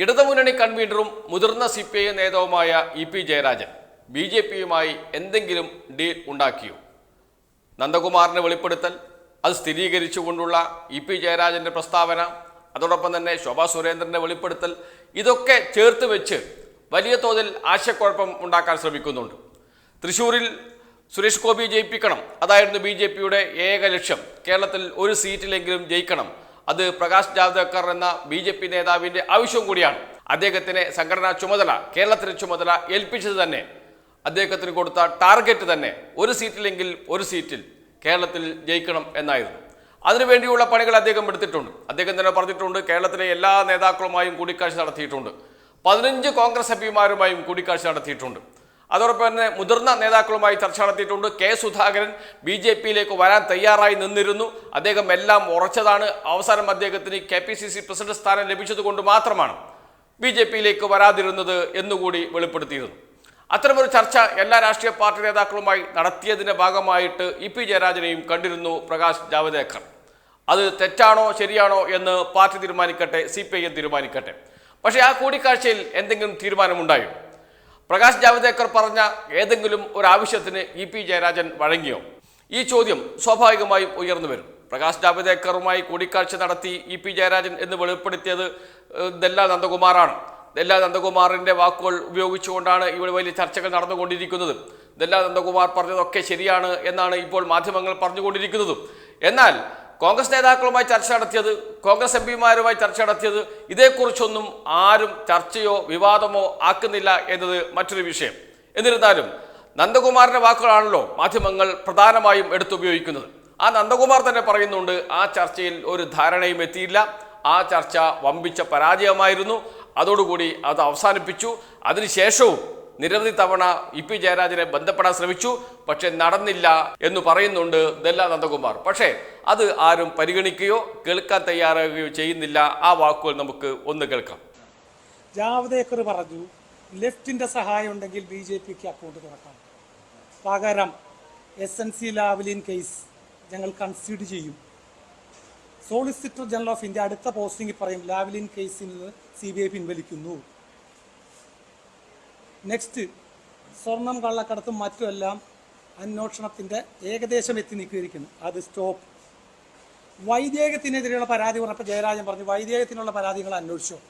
ഇടതുമുന്നണി കൺവീനറും മുതിർന്ന സി പി ഐ നേതാവുമായ E P Jayarajan B J പിയുമായി എന്തെങ്കിലും ഡീൽ ഉണ്ടാക്കിയോ? നന്ദകുമാറിന്റെ വെളിപ്പെടുത്തൽ അത് സ്ഥിരീകരിച്ചുകൊണ്ടുള്ള ഇ പി ജയരാജന്റെ പ്രസ്താവന അതോടൊപ്പം തന്നെ ശോഭാ സുരേന്ദ്രന്റെ വെളിപ്പെടുത്തൽ ഇതൊക്കെ ചേർത്ത് വെച്ച് വലിയ തോതിൽ ആശയക്കുഴപ്പം ഉണ്ടാക്കാൻ ശ്രമിക്കുന്നുണ്ട്. തൃശൂരിൽ സുരേഷ് ഗോപി ജയിപ്പിക്കണം അതായിരുന്നു ബി ജെ പിയുടെ ഏക ലക്ഷ്യം. കേരളത്തിൽ ഒരു സീറ്റിലെങ്കിലും ജയിക്കണം അത് പ്രകാശ് ജാവ്ദേക്കർ എന്ന ബി ജെ പി നേതാവിന്റെ ആവശ്യം കൂടിയാണ്. അദ്ദേഹത്തിന് സംഘടനാ ചുമതല കേരളത്തിന് ചുമതല ഏൽപ്പിച്ചത് തന്നെ. അദ്ദേഹത്തിന് കൊടുത്ത ടാർഗറ്റ് തന്നെ ഒരു സീറ്റിലെങ്കിൽ ഒരു സീറ്റിൽ കേരളത്തിൽ ജയിക്കണം എന്നായിരുന്നു. അതിനുവേണ്ടിയുള്ള പണികൾ അദ്ദേഹം എടുത്തിട്ടുണ്ട്. അദ്ദേഹം തന്നെ പറഞ്ഞിട്ടുണ്ട് കേരളത്തിലെ എല്ലാ നേതാക്കളുമായും കൂടിക്കാഴ്ച നടത്തിയിട്ടുണ്ട്. പതിനഞ്ച് കോൺഗ്രസ് എം പിമാരുമായും കൂടിക്കാഴ്ച നടത്തിയിട്ടുണ്ട്. അതോടൊപ്പം തന്നെ മുതിർന്ന നേതാക്കളുമായി ചർച്ച നടത്തിയിട്ടുണ്ട് കെ സുധാകരൻ ബി ജെ പിയിലേക്ക് വരാൻ തയ്യാറായി നിന്നിരുന്നു. അദ്ദേഹം എല്ലാം ഉറച്ചതാണ്. അവസാനം അദ്ദേഹത്തിന് K P C C president സ്ഥാനം ലഭിച്ചതുകൊണ്ട് മാത്രമാണ് ബി ജെ പിയിലേക്ക് വരാതിരുന്നത് എന്നുകൂടി വെളിപ്പെടുത്തിയിരുന്നു. അത്തരമൊരു ചർച്ച എല്ലാ രാഷ്ട്രീയ പാർട്ടി നേതാക്കളുമായി നടത്തിയതിന്റെ ഭാഗമായിട്ട് ഇ പി ജയരാജനെയും കണ്ടിരുന്നു പ്രകാശ് ജാവദേക്കർ. അത് തെറ്റാണോ ശരിയാണോ എന്ന് പാർട്ടി തീരുമാനിക്കട്ടെ സി തീരുമാനിക്കട്ടെ. പക്ഷേ ആ കൂടിക്കാഴ്ചയിൽ എന്തെങ്കിലും തീരുമാനമുണ്ടായോ? പ്രകാശ് ജാവദേക്കർ പറഞ്ഞ ഏതെങ്കിലും ഒരു ആവശ്യത്തിന് ഇ പി ജയരാജൻ വഴങ്ങിയോ? ഈ ചോദ്യം സ്വാഭാവികമായും ഉയർന്നു വരും. പ്രകാശ് ജാവദേക്കറുമായി കൂടിക്കാഴ്ച നടത്തി ഇ പി ജയരാജൻ എന്ന് വെളിപ്പെടുത്തിയത് ദല്ലാ നന്ദകുമാറാണ്. ദല്ലാൽ നന്ദകുമാറിന്റെ വാക്കുകൾ ഉപയോഗിച്ചുകൊണ്ടാണ് ഇവിടെ വലിയ ചർച്ചകൾ നടന്നുകൊണ്ടിരിക്കുന്നത്. ദല്ലാൽ നന്ദകുമാർ പറഞ്ഞതൊക്കെ ശരിയാണ് എന്നാണ് ഇപ്പോൾ മാധ്യമങ്ങൾ പറഞ്ഞുകൊണ്ടിരിക്കുന്നതും. എന്നാൽ കോൺഗ്രസ് നേതാക്കളുമായി ചർച്ച നടത്തിയത് കോൺഗ്രസ് എം പിമാരുമായി ചർച്ച നടത്തിയത് ഇതേക്കുറിച്ചൊന്നും ആരും ചർച്ചയോ വിവാദമോ ആക്കുന്നില്ല എന്നത് മറ്റൊരു വിഷയം. എന്നിരുന്നാലും നന്ദകുമാറിന്റെ വാക്കുകളാണല്ലോ മാധ്യമങ്ങൾ പ്രധാനമായും എടുത്തുപയോഗിക്കുന്നത്. ആ നന്ദകുമാർ തന്നെ പറയുന്നുണ്ട് ആ ചർച്ചയിൽ ഒരു ധാരണയും എത്തിയില്ല. ആ ചർച്ച വമ്പിച്ച പരാജയമായിരുന്നു. അതോടുകൂടി അത് അവസാനിപ്പിച്ചു. അതിനുശേഷവും നിരവധി തവണ ഇ പി ജയരാജനെ ബന്ധപ്പെടാൻ ശ്രമിച്ചു. പക്ഷെ നടന്നില്ല എന്ന് പറയുന്നുണ്ട് ദല്ല നന്ദകുമാർ. പക്ഷേ അത് ആരും പരിഗണിക്കുകയോ കേൾക്കാൻ തയ്യാറാകുകയോ ചെയ്യുന്നില്ല. ആ വാക്കുകൾ നമുക്ക് ഒന്ന് കേൾക്കാം. ജാവദേക്കർ പറഞ്ഞു ലെഫ്റ്റിന്റെ സഹായം ഉണ്ടെങ്കിൽ ബി ജെ പിക്ക് അക്കൗണ്ട് തുറക്കാം. പകരം S N C Lavalin case ഞങ്ങൾ കൺസിഡർ ചെയ്യും. സോളിസിറ്റർ ജനറൽ ഓഫ് ഇന്ത്യ അടുത്ത പോസ്റ്റിംഗിൽ പറയും ലാവലിൻ കേസിൽ നിന്ന് സി ബി ഐ പിൻവലിക്കുന്നു. നെക്സ്റ്റ് സ്വർണം കള്ളക്കടത്തും മറ്റുമെല്ലാം അന്വേഷണത്തിന്റെ ഏകദേശം എത്തി നിൽക്കുകയിരിക്കുന്നു അത് സ്റ്റോപ്പ് വൈദേഹത്തിനെതിരെയുള്ള പരാതി പറഞ്ഞപ്പോൾ ജയരാജൻ പറഞ്ഞു വൈദേഹത്തിനുള്ള പരാതികൾ അന്വേഷിച്ചോ.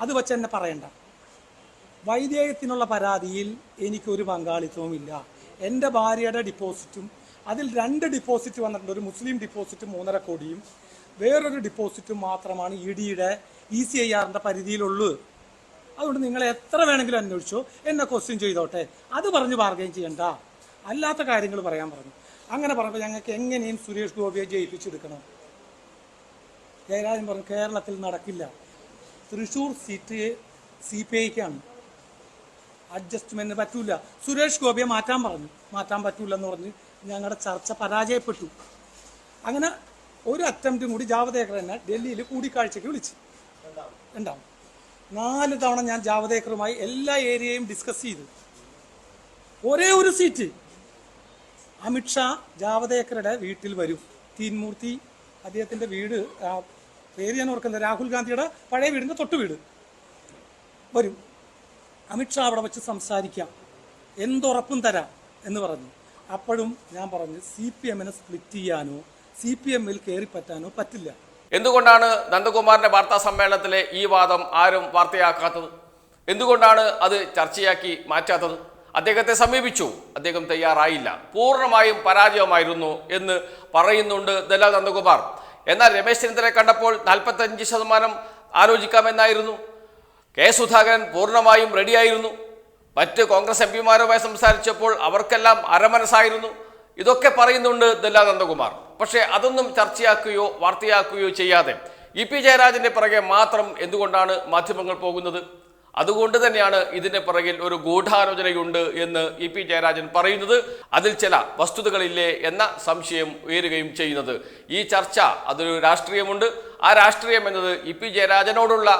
അത് വെച്ച് തന്നെ പറയണ്ട. വൈദേഹത്തിനുള്ള പരാതിയിൽ എനിക്കൊരു പങ്കാളിത്തവുമില്ല എന്റെ ഭാര്യയുടെ ഡിപ്പോസിറ്റും അതിൽ രണ്ട് ഡിപ്പോസിറ്റ് വന്നിട്ടുണ്ട്. ഒരു മുസ്ലിം ഡിപ്പോസിറ്റ് മൂന്നര കോടിയും വേറൊരു ഡിപ്പോസിറ്റും മാത്രമാണ് ഇ ഡിയുടെ ഇ സി ഐ ആറിന്റെ പരിധിയിലുള്ളൂ അതുകൊണ്ട് നിങ്ങൾ എത്ര വേണമെങ്കിലും അന്വേഷിച്ചോ എന്നെ ക്വസ്റ്റ്യൻ ചെയ്തോട്ടെ. അത് പറഞ്ഞ് ബാർഗെയിൻ ചെയ്യണ്ട. അല്ലാത്ത കാര്യങ്ങൾ പറയാൻ പറഞ്ഞു. അങ്ങനെ പറഞ്ഞപ്പോൾ ഞങ്ങൾക്ക് എങ്ങനെയും സുരേഷ് ഗോപിയെ ജയിപ്പിച്ചെടുക്കണം. ജയരാജൻ പറഞ്ഞു കേരളത്തിൽ നടക്കില്ല. തൃശൂർ സീറ്റ് സി പി ഐക്കാണ് അഡ്ജസ്റ്റ്മെന്റ് പറ്റൂല. സുരേഷ് ഗോപിയെ മാറ്റാൻ പറഞ്ഞു. മാറ്റാൻ പറ്റൂല എന്ന് പറഞ്ഞ് ഞങ്ങളുടെ ചർച്ച പരാജയപ്പെട്ടു. അങ്ങനെ ഒരു അറ്റംപ്റ്റും കൂടി ജാവദേക്കർ തന്നെ ഡൽഹിയിൽ കൂടിക്കാഴ്ചയ്ക്ക് വിളിച്ചു. ഉണ്ടാവും നാല് തവണ ഞാൻ ജാവദേക്കറുമായി എല്ലാ ഏരിയയും ഡിസ്കസ് ചെയ്തു. ഒരേ ഒരു സീറ്റ് അമിത്ഷാ ജാവദേക്കറുടെ വീട്ടിൽ വരും. തീൻമൂർത്തി അദ്ദേഹത്തിന്റെ വീട് പേര് ഞാൻ ഓർക്കുന്നത് രാഹുൽ ഗാന്ധിയുടെ പഴയ വീടിന്റെ തൊട്ടു വീട്. വരും. അമിത്ഷാ അവിടെ വെച്ച് സംസാരിക്കാം. എന്തുറപ്പും തരാം എന്ന് പറഞ്ഞു. അപ്പോഴും ഞാൻ പറഞ്ഞു സി പി എമ്മിനെ സ്പ്ലിറ്റ് ചെയ്യാനോ സി പി എമ്മിൽ കയറി പറ്റാനോ പറ്റില്ല. എന്തുകൊണ്ടാണ് നന്ദകുമാറിന്റെ വാർത്താ സമ്മേളനത്തിലെ ഈ വാദം ആരും വാർത്തയാക്കാത്തത്? എന്തുകൊണ്ടാണ് അത് ചർച്ചയാക്കി മാറ്റാത്തത്? അദ്ദേഹത്തെ സമീപിച്ചു. അദ്ദേഹം തയ്യാറായില്ല. പൂർണമായും പരാജയമായിരുന്നു എന്ന് പറയുന്നുണ്ട് ദലാൽ നന്ദകുമാർ. എന്നാൽ രമേശ് ചെന്നിത്തലയെ കണ്ടപ്പോൾ നാൽപ്പത്തഞ്ച് ശതമാനം ആലോചിക്കാമെന്നായിരുന്നു. കെ സുധാകരൻ പൂർണമായും റെഡിയായിരുന്നു. മറ്റ് കോൺഗ്രസ് എം പിമാരുമായി സംസാരിച്ചപ്പോൾ അവർക്കെല്ലാം അരമനസ്സായിരുന്നു. ഇതൊക്കെ പറയുന്നുണ്ട് ദല്ലാ നന്ദകുമാർ. പക്ഷേ അതൊന്നും ചർച്ചയാക്കുകയോ വാർത്തയാക്കുകയോ ചെയ്യാതെ ഇ പി ജയരാജന്റെ പിറകെ മാത്രം എന്തുകൊണ്ടാണ് മാധ്യമങ്ങൾ പോകുന്നത്? അതുകൊണ്ട് തന്നെയാണ് ഇതിന്റെ പിറകിൽ ഒരു ഗൂഢാലോചനയുണ്ട് എന്ന് ഇ പി ജയരാജൻ പറയുന്നത്. അതിൽ ചില വസ്തുതകളില്ലേ എന്ന സംശയം ഉയരുകയും ചെയ്യുന്നത്. ഈ ചർച്ച അതൊരു രാഷ്ട്രീയമുണ്ട്. ആ രാഷ്ട്രീയം എന്നത് ഇ പി ജയരാജനോടുള്ള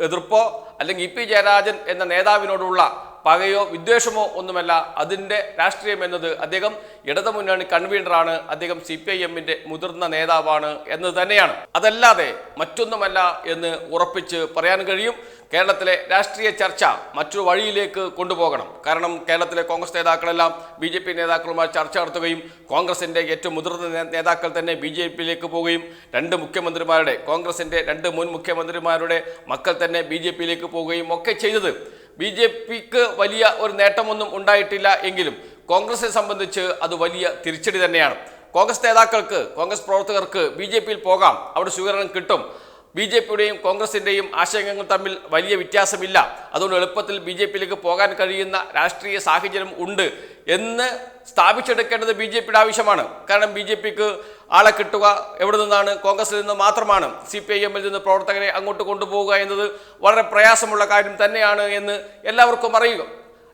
എതിർപ്പോ അല്ലെങ്കിൽ ഇ പി ജയരാജൻ എന്ന നേതാവിനോടുള്ള പകയോ വിദ്വേഷമോ ഒന്നുമല്ല. അതിന്റെ രാഷ്ട്രീയം എന്നത് അദ്ദേഹം ഇടതുമുന്നണി കൺവീനറാണ്. അദ്ദേഹം സി പി ഐ എമ്മിന്റെ മുതിർന്ന നേതാവാണ് എന്ന് തന്നെയാണ്. അതല്ലാതെ മറ്റൊന്നുമല്ല എന്ന് ഉറപ്പിച്ച് പറയാൻ കഴിയും. കേരളത്തിലെ രാഷ്ട്രീയ ചർച്ച മറ്റൊരു വഴിയിലേക്ക് കൊണ്ടുപോകണം. കാരണം കേരളത്തിലെ കോൺഗ്രസ് നേതാക്കളെല്ലാം ബി ജെ പി നേതാക്കളുമായി ചർച്ച നടത്തുകയും കോൺഗ്രസിന്റെ ഏറ്റവും മുതിർന്ന നേതാക്കൾ തന്നെ ബി ജെ പിയിലേക്ക് പോവുകയും രണ്ട് മുഖ്യമന്ത്രിമാരുടെ കോൺഗ്രസിന്റെ രണ്ട് മുൻ മുഖ്യമന്ത്രിമാരുടെ മക്കൾ തന്നെ ബി ജെ പിയിലേക്ക് പോവുകയും ഒക്കെ ചെയ്തത് ബി ജെ പിക്ക് വലിയ ഒരു നേട്ടമൊന്നും ഉണ്ടായിട്ടില്ല എങ്കിലും കോൺഗ്രസിനെ സംബന്ധിച്ച് അത് വലിയ തിരിച്ചടി തന്നെയാണ്. കോൺഗ്രസ് നേതാക്കൾക്ക് കോൺഗ്രസ് പ്രവർത്തകർക്ക് ബി ജെ പിയിൽ പോകാം. അവിടെ സ്വീകരണം കിട്ടും. ബി ജെ പിയുടെയും കോൺഗ്രസിന്റെയും ആശയങ്ങൾ തമ്മിൽ വലിയ വ്യത്യാസമില്ല. അതുകൊണ്ട് എളുപ്പത്തിൽ ബി ജെ പിയിലേക്ക് പോകാൻ കഴിയുന്ന രാഷ്ട്രീയ സാഹചര്യം ഉണ്ട് എന്ന് സ്ഥാപിച്ചെടുക്കേണ്ടത് ബി ജെ പിയുടെ ആവശ്യമാണ്. കാരണം ബി ജെ പിക്ക് ആളെ കിട്ടുക എവിടെ നിന്നാണ്? കോൺഗ്രസിൽ നിന്ന് മാത്രമാണ്. സി പി ഐ എമ്മിൽ നിന്ന് പ്രവർത്തകരെ അങ്ങോട്ട് കൊണ്ടുപോകുക എന്നത് വളരെ പ്രയാസമുള്ള കാര്യം തന്നെയാണ് എന്ന് എല്ലാവർക്കും അറിയുക.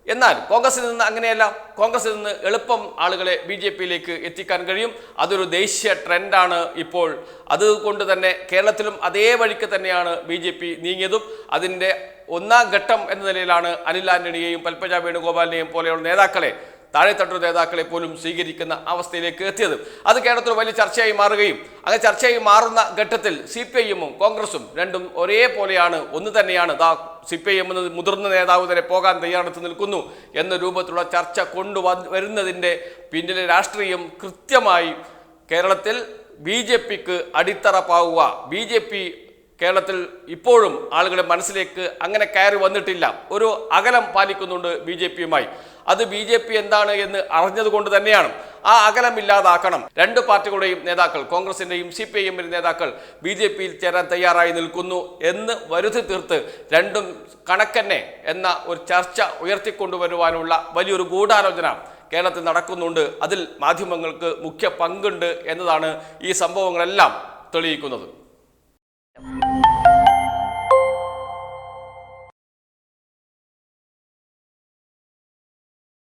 എന്നാൽ കോൺഗ്രസിൽ നിന്ന് അങ്ങനെയല്ല. കോൺഗ്രസിൽ നിന്ന് എളുപ്പം ആളുകളെ ബി ജെ പിയിലേക്ക് എത്തിക്കാൻ കഴിയും. അതൊരു ദേശീയ ട്രെൻഡാണ് ഇപ്പോൾ. അതുകൊണ്ട് തന്നെ കേരളത്തിലും അതേ വഴിക്ക് തന്നെയാണ് ബി ജെ പി നീങ്ങിയതും. അതിന്റെ ഒന്നാം ഘട്ടം എന്ന നിലയിലാണ് അനിൽ ആന്റണിയെയും പൽപ്പജ വേണുഗോപാലിനെയും പോലെയുള്ള നേതാക്കളെ താഴെത്തട്ടു നേതാക്കളെ പോലും സ്വീകരിക്കുന്ന അവസ്ഥയിലേക്ക് എത്തിയത്. അത് കേരളത്തിൽ വലിയ ചർച്ചയായി മാറുകയും അങ്ങനെ ചർച്ചയായി മാറുന്ന ഘട്ടത്തിൽ സി പി ഐ എമ്മും കോൺഗ്രസും രണ്ടും ഒരേപോലെയാണ്. ഒന്ന് തന്നെയാണ്. ദാ സി പി ഐ എം എന്നത് മുതിർന്ന നേതാവ് വരെ പോകാൻ തയ്യാറെടുത്ത് നിൽക്കുന്നു എന്ന രൂപത്തിലുള്ള ചർച്ച കൊണ്ടുവന്ന് വരുന്നതിന്റെ പിന്നിലെ രാഷ്ട്രീയം കൃത്യമായി കേരളത്തിൽ ബി ജെ പിക്ക് അടിത്തറ പാവുക ബി ജെ പി കേരളത്തിൽ ഇപ്പോഴും ആളുകളുടെ മനസ്സിലേക്ക് അങ്ങനെ കയറി വന്നിട്ടില്ല. ഒരു അകലം പാലിക്കുന്നുണ്ട് ബി ജെ പിയുമായി. അത് ബി ജെ പി എന്താണ് എന്ന് അറിഞ്ഞതുകൊണ്ട് തന്നെയാണ്. ആ അകലം ഇല്ലാതാക്കണം. രണ്ട് പാർട്ടികളുടെയും നേതാക്കൾ കോൺഗ്രസിന്റെയും സി പി ഐ എമ്മിന്റെ നേതാക്കൾ ബി ജെ പിയിൽ ചേരാൻ തയ്യാറായി നിൽക്കുന്നു എന്ന് വരുത്തി തീർത്ത് രണ്ടും കണക്കന്നെ എന്ന ഒരു ചർച്ച ഉയർത്തിക്കൊണ്ടുവരുവാനുള്ള വലിയൊരു ഗൂഢാലോചന കേരളത്തിൽ നടക്കുന്നുണ്ട്. അതിൽ മാധ്യമങ്ങൾക്ക് മുഖ്യ പങ്കുണ്ട് എന്നതാണ് ഈ സംഭവങ്ങളെല്ലാം തെളിയിക്കുന്നത്.